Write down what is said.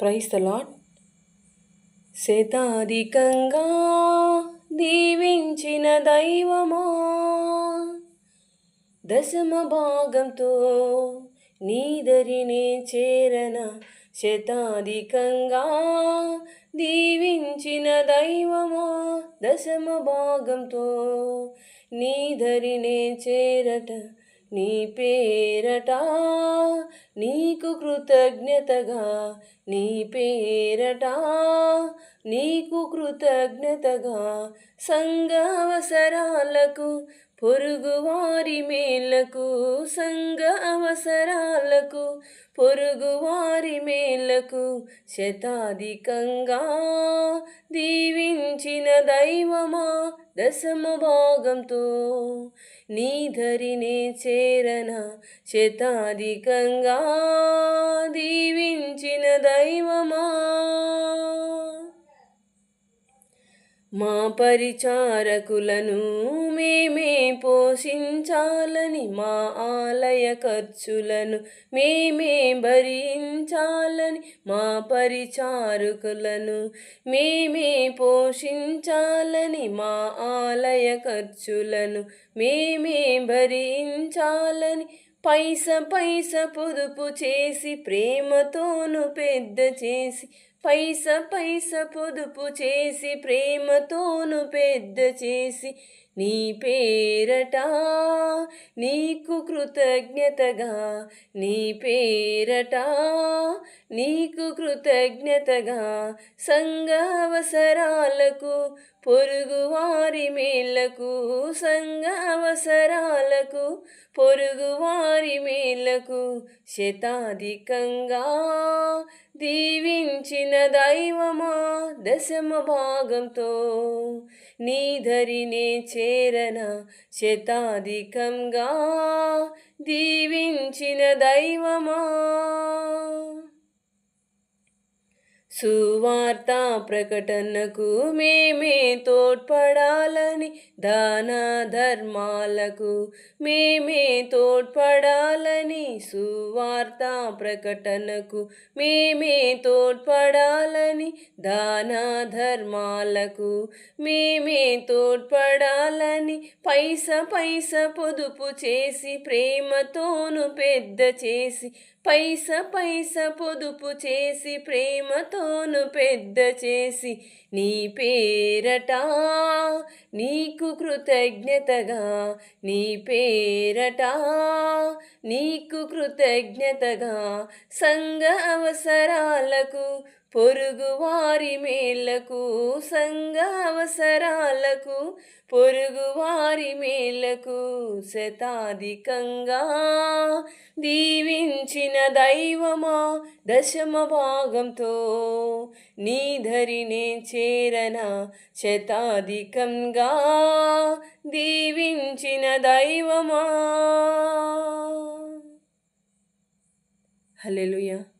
Price the lord శతాధికంగా దీవించిన దైవమా? దశమ భాగంతో నీదరినే చేరన శతాధికంగా దీవించిన దైవమా? దశమ భాగంతో నీదరినే చేరట నీ పేరట నీకు కృతజ్ఞతగా నీ పేరట నీకు కృతజ్ఞతగా సంఘవసరాలకు పొరుగువారి మేలకు సంఘ అవసరాలకు పొరుగువారి మేలకు శతాధికంగా దీవించిన దైవమా దశమ భాగంతో నీ ధరినే చేరన శతాధికంగా దీవించిన దైవమా? మా పరిచారకులను మేమే పోషించాలని మా ఆలయ ఖర్చులను మేమే భరించాలని మా పరిచారకులను మేమే పోషించాలని మా ఆలయ ఖర్చులను మేమే భరించాలి పైస పైస పొదుపు చేసి ప్రేమతోను పెద్ద చేసి పైస పైస పొదుపు చేసి ప్రేమతోను పెద్ద చేసి నీ పేరట నీకు కృతజ్ఞతగా నీ పేరట నీకు కృతజ్ఞతగా సంఘావసరాలకు పొరుగువారి మేళ్ళకు సంఘావసరాలకు పొరుగువారి మేళ్ళకు శతాధికంగా దీవించిన దైవమా దశమ భాగంతో నీ ధరినే చేరన శతాధికంగా దీవించిన దైవమా? సువార్త ప్రకటనకు మేమే తోడ్పడాలని దాన ధర్మాలకు మేమే తోడ్పడాలని సువార్త ప్రకటనకు మేమే తోడ్పడాలని దాన ధర్మాలకు మేమే తోడ్పడాలని పైస పైస పొదుపు చేసి ప్రేమతోను పెద్ద చేసి పైస పైస పొదుపు చేసి ప్రేమతోను పెద్ద చేసి నీ పేరట నీకు కృతజ్ఞతగా నీ పేరట నీకు కృతజ్ఞతగా సంఘ అవసరాలకు పొరుగువారి మేళ్ళకు సంఘ అవసరాలకు పొరుగువారి మేళ్ళకు శతాధికంగా దీవించిన దైవమా దశమ భాగంతో నీ ధరినే చేరన శతాధికంగా దీవించిన దైవమా. హలో